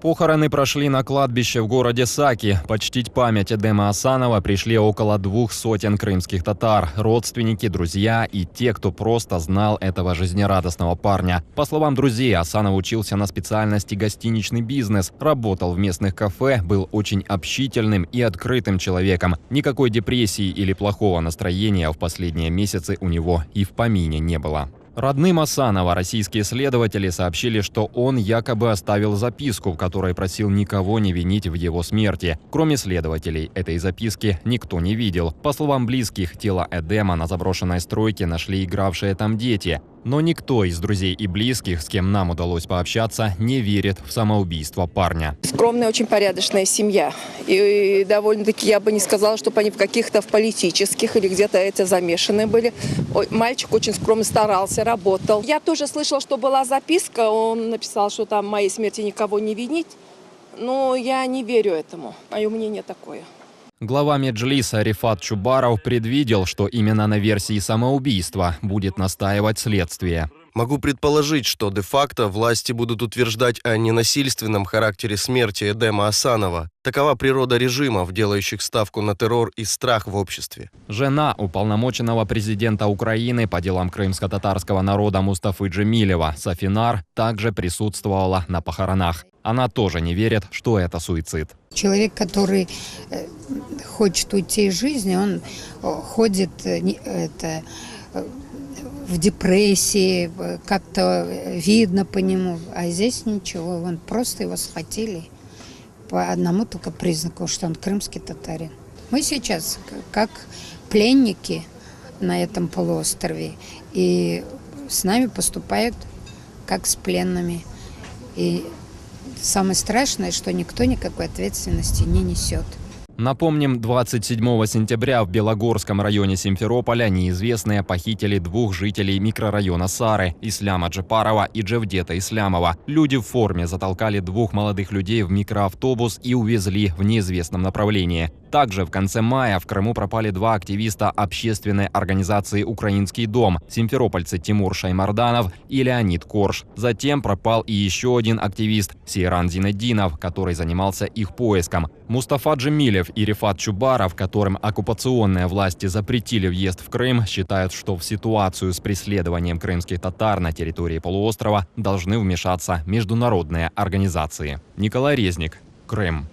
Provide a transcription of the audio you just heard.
Похороны прошли на кладбище в городе Саки. Почтить память Эдема Асанова пришли около двух сотен крымских татар, родственники, друзья и те, кто просто знал этого жизнерадостного парня. По словам друзей, Асанов учился на специальности гостиничный бизнес, работал в местных кафе, был очень общительным и открытым человеком. Никакой депрессии или плохого настроения в последние месяцы у него и в помине не было. Родным Асанова российские следователи сообщили, что он якобы оставил записку, в которой просил никого не винить в его смерти. Кроме следователей, этой записки никто не видел. По словам близких, тело Эдема на заброшенной стройке нашли игравшие там дети. Но никто из друзей и близких, с кем нам удалось пообщаться, не верит в самоубийство парня. Скромная, очень порядочная семья. И довольно-таки я бы не сказала, чтобы они в каких-то в политических или где-то это замешаны были. Мальчик очень скромно старался, работал. Я тоже слышала, что была записка. Он написал, что там моей смерти никого не винить. Но я не верю этому. Мое мнение такое. Глава Меджлиса Рифат Чубаров предвидел, что именно на версии самоубийства будет настаивать следствие. Могу предположить, что де-факто власти будут утверждать о ненасильственном характере смерти Эдема Асанова. Такова природа режимов, делающих ставку на террор и страх в обществе. Жена уполномоченного президента Украины по делам крымско-татарского народа Мустафы Джемилева, Софинар, также присутствовала на похоронах. Она тоже не верит, что это суицид. Человек, который э, хочет уйти из жизни, он э, ходит э, это, в депрессии, как-то видно по нему. А здесь ничего, он просто его схватили по одному только признаку, что он крымский татарин. Мы сейчас как пленники на этом полуострове, и с нами поступают как с пленными. И самое страшное, что никто никакой ответственности не несет. Напомним, 27 сентября в Белогорском районе Симферополя неизвестные похитили двух жителей микрорайона Сары – Исляма Джепарова и Джевдета Ислямова. Люди в форме затолкали двух молодых людей в микроавтобус и увезли в неизвестном направлении. Также в конце мая в Крыму пропали два активиста общественной организации «Украинский дом» – симферопольцы Тимур Шаймарданов и Леонид Корж. Затем пропал и еще один активист – Сейран Зинеддинов, который занимался их поиском. Мустафа Джемилев и Рифат Чубаров, которым оккупационные власти запретили въезд в Крым, считают, что в ситуацию с преследованием крымских татар на территории полуострова должны вмешаться международные организации. Николай Резник, Крым.